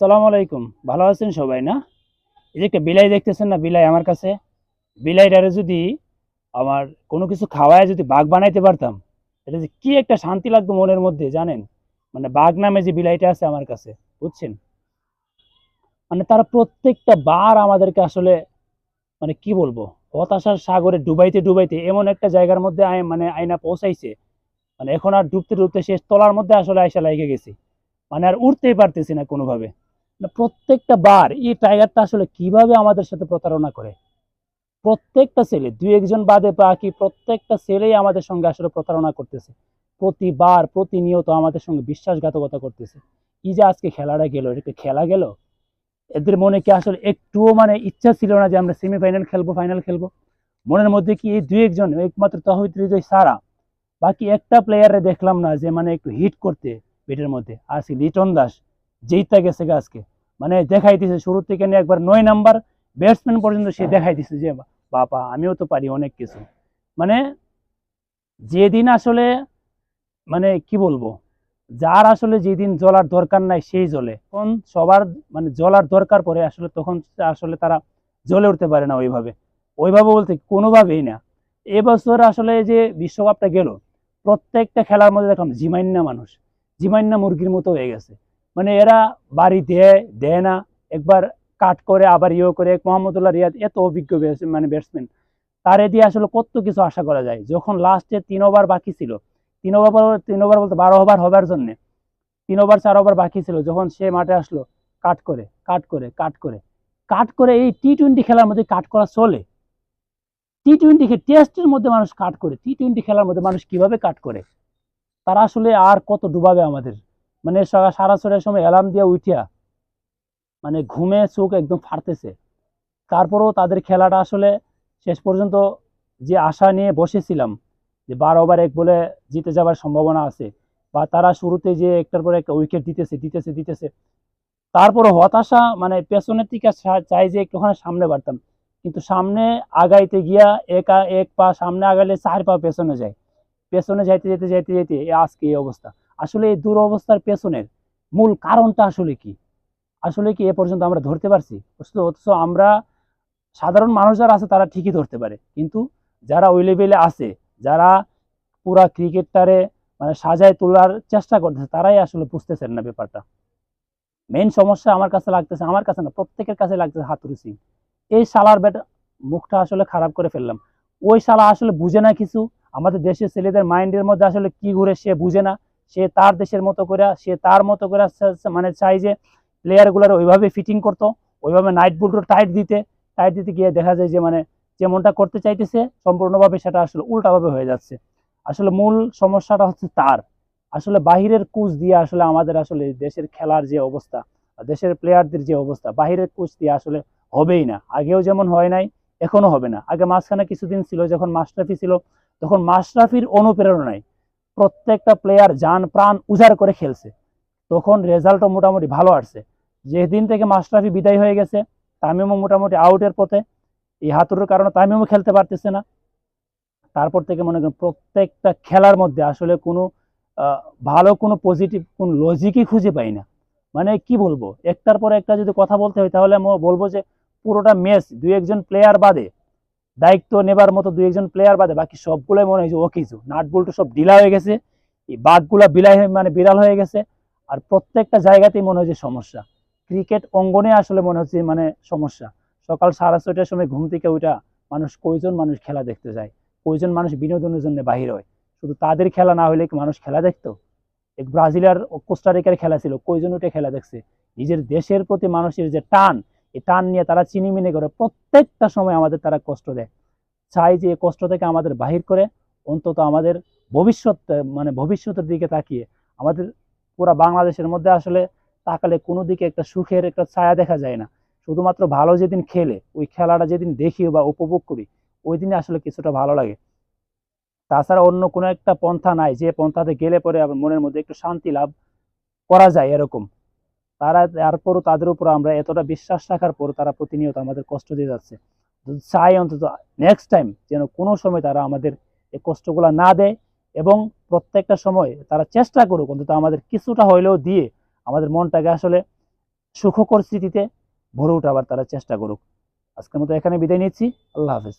সালাম আলাইকুম। ভালো আছেন সবাই, না? এই যে একটা বিলাই দেখতেছেন না, বিলাই আমার কাছে? বিলাইটারে যদি আমার কোনো কিছু খাওয়ায় যদি বাঘ বানাইতে পারতাম, এটা যে কি একটা শান্তি লাগতো মনের মধ্যে, জানেন? মানে বাঘ নামে যে বিলাইটা আছে আমার কাছে, বুঝছেন? মানে তারা প্রত্যেকটা বার আমাদেরকে আসলে মানে কি বলব, হতাশার সাগরে ডুবাইতে ডুবাইতে এমন একটা জায়গার মধ্যে মানে আয়না পৌঁছাইছে। মানে এখন আর ডুবতে ডুবতে শেষ তলার মধ্যে আসলে আয়সা লাগিয়ে গেছি। মানে আর উঠতেই পারতেছি না কোনোভাবে। প্রত্যেকটা বার এই টাইগারটা আসলে কীভাবে আমাদের সাথে প্রতারণা করে? প্রত্যেকটা ছেলে দুই একজন বাদে বাকি প্রত্যেকটা ছেলেই আমাদের সঙ্গে আসলে প্রতারণা করতেছে। প্রতিবার, প্রতিনিয়ত আমাদের সঙ্গে বিশ্বাসঘাতকতা করতেছে। এই যে আজকে খেলাটা গেল এটা খেলা গেল? এদের মনে কি আসলে একটুও মানে ইচ্ছা ছিল না যে আমরা সেমিফাইনাল খেলব ফাইনাল খেলব? মনের মধ্যে কি এই দুই একজন, একমাত্র তহিদ হৃদয় সারা? বাকি একটা প্লেয়ারে দেখলাম না যে মানে একটু হিট করতে বেটের মধ্যে। আজকে লিটন দাস যেইটা গেছে গা আজকে। মানে দেখাই দিছে শুরু থেকে নিয়ে একবার নয় নাম্বার ব্যাটসম্যান পর্যন্ত সে দেখাই দিছে যে, বাবা, আমিও তো পারি অনেক কিছু। মানে যেদিন আসলে মানে কি বলব, যার আসলে যেদিন জ্বলার দরকার নাই সেই জ্বলে। তখন সবার মানে জলার দরকার পড়ে আসলে তখন আসলে তারা জ্বলে উঠতে পারে না ওইভাবে। ওইভাবে বলতে কোনোভাবেই না। এবছর আসলে যে বিশ্বকাপটা গেল, প্রত্যেকটা খেলার মধ্যে দেখলাম জিমাইন্না মানুষ। জিমাইন্না মুরগির মতো হয়ে গেছে। মানে এরা বাড়ি দেয় দেয় না। একবার কাট করে, আবার ইয়ে করে, মোহাম্মদুল্লাহ রিয়াদ এত অভিজ্ঞ মানে ব্যাটসম্যান। তার দিয়ে আসলে কত কিছু আশা করা যায়। যখন লাস্টে তিন ওভার বাকি ছিল, তিন ওভার তিন ওভার বলতে বারো ওভার হবার জন্যে, তিন ওভার চার ওভার বাকি ছিল, যখন সে মাঠে আসলো কাট করে কাট করে কাট করে। কাট করে এই টি টোয়েন্টি খেলার মধ্যে কাট করা চলে। টি টোয়েন্টি টেস্টের মধ্যে মানুষ কাট করে টি টোয়েন্টি খেলার মধ্যে মানুষ কীভাবে কাট করে? তারা আসলে আর কত ডুবাবে আমাদের। মানে সারা ছড়ার সময় অ্যালার্ম দিয়ে উঠিয়া মানে ঘুমে চোখ একদম ফাটতেছে। তারপরেও তাদের খেলাটা আসলে শেষ পর্যন্ত যে আশা নিয়ে বসেছিলাম, যে বারো ওভার এক বলে জিতে যাবার সম্ভাবনা আছে, বা তারা শুরুতে যে একটার পর একটা উইকেট দিতেছে দিতেছে দিতেছে তারপরে হতাশা মানে পেছনের চা- চাই যে একটুখানি সামনে বাড়তাম। কিন্তু সামনে আগাইতে গিয়া এক এক পা সামনে আগাইলে চার পা পেছনে যায়। পেছনে যাইতে যেতে যাইতে যেতে আজকে এই অবস্থা। আসলে এই দুরবস্থার পেছনের মূল কারণটা আসলে কি? আসলে কি এ পর্যন্ত আমরা ধরতে পারছি? অথচ আমরা সাধারণ মানুষ যারা আছে তারা ঠিকই ধরতে পারে। কিন্তু যারা ওই লেভেলে আছে, যারা পুরা ক্রিকেটটারে মানে সাজায় তোলার চেষ্টা করতেছে, তারাই আসলে বুঝতেছেন না ব্যাপারটা। মেন সমস্যা আমার কাছে লাগতেছে, আমার কাছে না, প্রত্যেকের কাছে লাগতেছে হাতুরু সিং এই শালার ব্যাট, মুখটা আসলে খারাপ করে ফেললাম। ওই শালা আসলে বুঝে না কিছু। আমাদের দেশের ছেলেদের মাইন্ডের মধ্যে আসলে কি ঘুরে সে বুঝে না। সে তার দেশের মতো করে, সে তার মতো করে মানে চাই যে প্লেয়ারগুলোর ওইভাবে ফিটিং করতো, ওইভাবে নাইট বুলটো টাইট দিতে টাইট দিতে গিয়ে দেখা যায় যে মানে যেমনটা করতে চাইতেছে, সম্পূর্ণভাবে সেটা আসলে উল্টাভাবে হয়ে যাচ্ছে। আসলে মূল সমস্যাটা হচ্ছে তার। আসলে বাহিরের কোচ দিয়ে আসলে আমাদের আসলে দেশের খেলার যে অবস্থা দেশের প্লেয়ারদের যে অবস্থা, বাহিরের কোচ দিয়ে আসলে হবেই না। আগেও যেমন হয় নাই, এখনও হবে না। আগে মাঝখানে কিছুদিন ছিল, যখন মাশরাফি ছিল, তখন মাশরাফির অনুপ্রেরণায় প্রত্যেকটা প্লেয়ার যান প্রাণ উজাড় করে খেলছে। তখন রেজাল্টও মোটামুটি ভালো আসছে। যেদিন থেকে মাশরাফি বিদায় হয়ে গেছে, তামিমও মোটামুটি আউটের পথে। এই হাতুরের কারণে তামিমও খেলতে পারতেছে না। তারপর থেকে মনে করেন প্রত্যেকটা খেলার মধ্যে আসলে কোনো ভালো কোনো পজিটিভ কোন লজিকই খুঁজে পাই না। মানে কি বলব? একটার পর একটা যদি কথা বলতে হয়, তাহলে আমি বলব যে পুরোটা ম্যাচ দুই একজন প্লেয়ার বাদে দায়িত্ব নেবার মতো দুই একজন প্লেয়ার বাদে বাকি সবগুলোই মনে হয় যে ও নাট সব ঢিলা হয়ে গেছে, এই বাঘগুলা বিলাই হয়ে- মানে বিড়াল হয়ে গেছে, আর প্রত্যেকটা জায়গাতেই মনে হয় যে সমস্যা। ক্রিকেট অঙ্গনে আসলে মনে হচ্ছে মানে সমস্যা। সকাল সাড়ে ছয়টার সময় ঘুম থেকে ওইটা মানুষ কয়জন মানুষ খেলা দেখতে যায়? কয়জন মানুষ বিনোদনের জন্য বাহির হয়? শুধু তাদের খেলা না হলে কি মানুষ খেলা দেখতো? এক ব্রাজিল আর কোস্টারিকার খেলা ছিল, কয়জন ওটা খেলা দেখছে? নিজের দেশের প্রতি মানুষের যে টান টান নিয়ে তারা চিনি চিনিমিনি করে, প্রত্যেকটা সময় আমাদের তারা কষ্ট দেয়। চাই যে এই কষ্ট থেকে আমাদের বাহির করে, অন্তত আমাদের ভবিষ্যৎ মানে ভবিষ্যতের দিকে তাকিয়ে। আমাদের পুরা বাংলাদেশের মধ্যে আসলে তাকালে কোনো দিকে একটা সুখের একটা ছায়া দেখা যায় না। শুধুমাত্র ভালো যেদিন খেলে, ওই খেলাটা যেদিন দেখি বা উপভোগ করি ওই দিনে আসলে কিছুটা ভালো লাগে। তাছাড়া অন্য কোনো একটা পন্থা নাই, যে পন্থাতে গেলে পরে মনের মধ্যে একটু শান্তি লাভ করা যায় এরকম। তারা তারপরও তাদের উপর আমরা এতটা বিশ্বাস রাখার পর তারা প্রতিনিয়ত আমাদের কষ্ট দিয়ে যাচ্ছে। চাই অন্তত নেক্সট টাইম যেন কোনো সময় তারা আমাদের এই কষ্টগুলো না দেয় এবং প্রত্যেকটা সময় তারা চেষ্টা করুক অন্তত আমাদের কিছুটা হইলেও দিয়ে আমাদের মনটাকে আসলে সুখকর স্মৃতিতে ভরে উঠাবার তারা চেষ্টা করুক। আজকের মতো এখানে বিদায় নিচ্ছি। আল্লাহ হাফেজ।